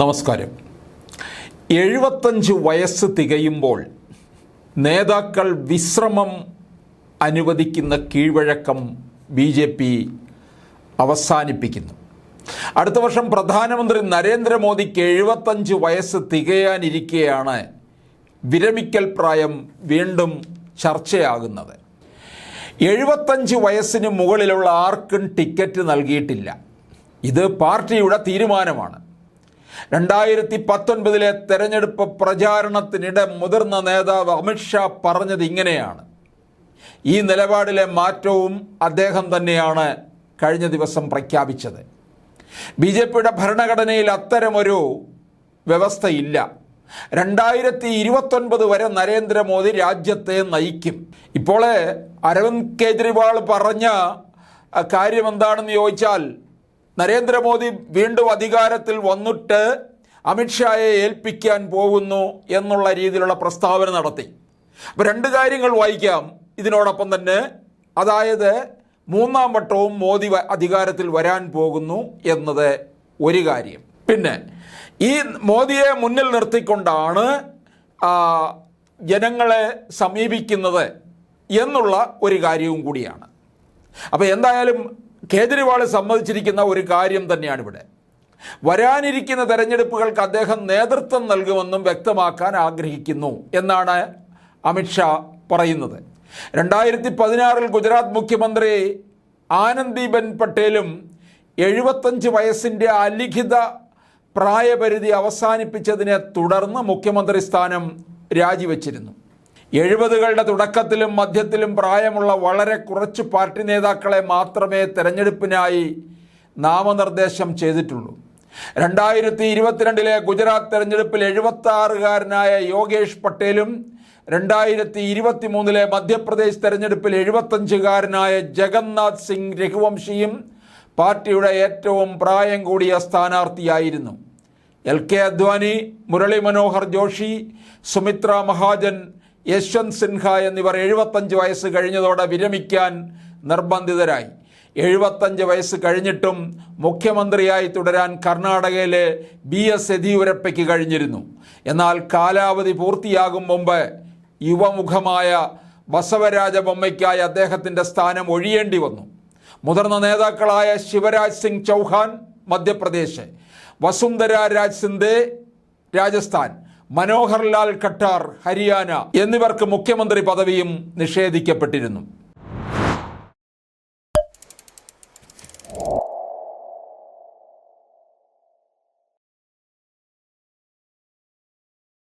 നമസ്കാരം. എഴുപത്തഞ്ച് വയസ്സ് തികയുമ്പോൾ നേതാക്കൾ വിശ്രമം അനുവദിക്കുന്ന കീഴ്വഴക്കം ബി ജെ പി അവസാനിപ്പിക്കുന്നു. അടുത്ത വർഷം പ്രധാനമന്ത്രി നരേന്ദ്രമോദിക്ക് എഴുപത്തഞ്ച് വയസ്സ് തികയാനിരിക്കെയാണ് വിരമിക്കൽ പ്രായം വീണ്ടും ചർച്ചയാകുന്നത്. എഴുപത്തഞ്ച് വയസ്സിന് മുകളിലുള്ള ആർക്കും ടിക്കറ്റ് നൽകിയിട്ടില്ല. ഇത് പാർട്ടിയുടെ തീരുമാനമാണ്. രണ്ടായിരത്തി പത്തൊൻപതിലെ തെരഞ്ഞെടുപ്പ് പ്രചാരണത്തിനിടെ മുതിർന്ന നേതാവ് അമിത്ഷാ പറഞ്ഞത് ഇങ്ങനെയാണ്. ഈ നിലപാടിലെ മാറ്റവും അദ്ദേഹം തന്നെയാണ് കഴിഞ്ഞ ദിവസം പ്രഖ്യാപിച്ചത്. ബി ജെ പിയുടെ ഭരണഘടനയിൽ അത്തരമൊരു വ്യവസ്ഥയില്ല. രണ്ടായിരത്തി ഇരുപത്തൊൻപത് വരെ നരേന്ദ്രമോദി രാജ്യത്തെ നയിക്കും. ഇപ്പോൾ അരവിന്ദ് കെജ്രിവാൾ പറഞ്ഞ കാര്യം എന്താണെന്ന് ചോദിച്ചാൽ നരേന്ദ്രമോദി വീണ്ടും അധികാരത്തിൽ വന്നിട്ട് അമിത്ഷായെ ഏൽപ്പിക്കാൻ പോകുന്നു എന്നുള്ള രീതിയിലുള്ള പ്രസ്താവന നടത്തി. അപ്പോൾ രണ്ട് കാര്യങ്ങൾ വായിക്കാം. ഇതിനോടൊപ്പം തന്നെ അതായത് മൂന്നാം വട്ടവും മോദി അധികാരത്തിൽ വരാൻ പോകുന്നു എന്നത് ഒരു കാര്യം. പിന്നെ ഈ മോദിയെ മുന്നിൽ നിർത്തിക്കൊണ്ടാണ് ജനങ്ങളെ സമീപിക്കുന്നത് എന്നുള്ള ഒരു കാര്യവും കൂടിയാണ്. അപ്പോൾ എന്തായാലും കേജ്രിവാൾ സമ്മതിച്ചിരിക്കുന്ന ഒരു കാര്യം തന്നെയാണ് ഇവിടെ വരാനിരിക്കുന്ന തെരഞ്ഞെടുപ്പുകൾക്ക് അദ്ദേഹം നേതൃത്വം നൽകുമെന്നും വ്യക്തമാക്കാൻ ആഗ്രഹിക്കുന്നു എന്നാണ് അമിത്ഷാ പറയുന്നത്. രണ്ടായിരത്തി പതിനാറിൽ ഗുജറാത്ത് മുഖ്യമന്ത്രി ആനന്ദിബെൻ പട്ടേലും എഴുപത്തഞ്ച് വയസ്സിന്റെ അലിഖിത പ്രായപരിധി അവസാനിപ്പിച്ചതിനെ തുടർന്ന് മുഖ്യമന്ത്രി സ്ഥാനം രാജിവെച്ചിരുന്നു. എഴുപതുകളുടെ തുടക്കത്തിലും മധ്യത്തിലും പ്രായമുള്ള വളരെ കുറച്ച് പാർട്ടി നേതാക്കളെ മാത്രമേ തെരഞ്ഞെടുപ്പിനായി നാമനിർദ്ദേശം ചെയ്തിട്ടുള്ളൂ. രണ്ടായിരത്തി ഇരുപത്തിരണ്ടിലെ ഗുജറാത്ത് തെരഞ്ഞെടുപ്പിൽ എഴുപത്തി ആറുകാരനായ യോഗേഷ് പട്ടേലും രണ്ടായിരത്തി ഇരുപത്തി മൂന്നിലെ മധ്യപ്രദേശ് തെരഞ്ഞെടുപ്പിൽ എഴുപത്തഞ്ചുകാരനായ ജഗന്നാഥ് സിംഗ് രഘുവംശിയും പാർട്ടിയുടെ ഏറ്റവും പ്രായം കൂടിയ സ്ഥാനാർത്ഥിയായിരുന്നു. എൽ കെ അദ്വാനി മുരളി മനോഹർ ജോഷി സുമിത്ര മഹാജൻ യശ്വന്ത് സിൻഹ എന്നിവർ എഴുപത്തഞ്ച് വയസ്സ് കഴിഞ്ഞതോടെ വിരമിക്കാൻ നിർബന്ധിതരായി. എഴുപത്തഞ്ച് വയസ്സ് കഴിഞ്ഞിട്ടും മുഖ്യമന്ത്രിയായി തുടരാൻ കർണാടകയിലെ ബി എസ് യെദ്യൂരപ്പയ്ക്ക് കഴിഞ്ഞിരുന്നു. എന്നാൽ കാലാവധി പൂർത്തിയാകും മുമ്പ് യുവമുഖമായ ബസവരാജ ബൊമ്മയ്ക്കായി അദ്ദേഹത്തിന്റെ സ്ഥാനം ഒഴിയേണ്ടി വന്നു. മുതിർന്ന നേതാക്കളായ ശിവരാജ് സിംഗ് ചൗഹാൻ മധ്യപ്രദേശ് വസുന്ധര രാജ് സിന്ധെ രാജസ്ഥാൻ മനോഹർ ലാൽ ഖട്ടാർ ഹരിയാന എന്നിവർക്ക് മുഖ്യമന്ത്രി പദവിയും നിഷേധിക്കപ്പെട്ടിരുന്നു.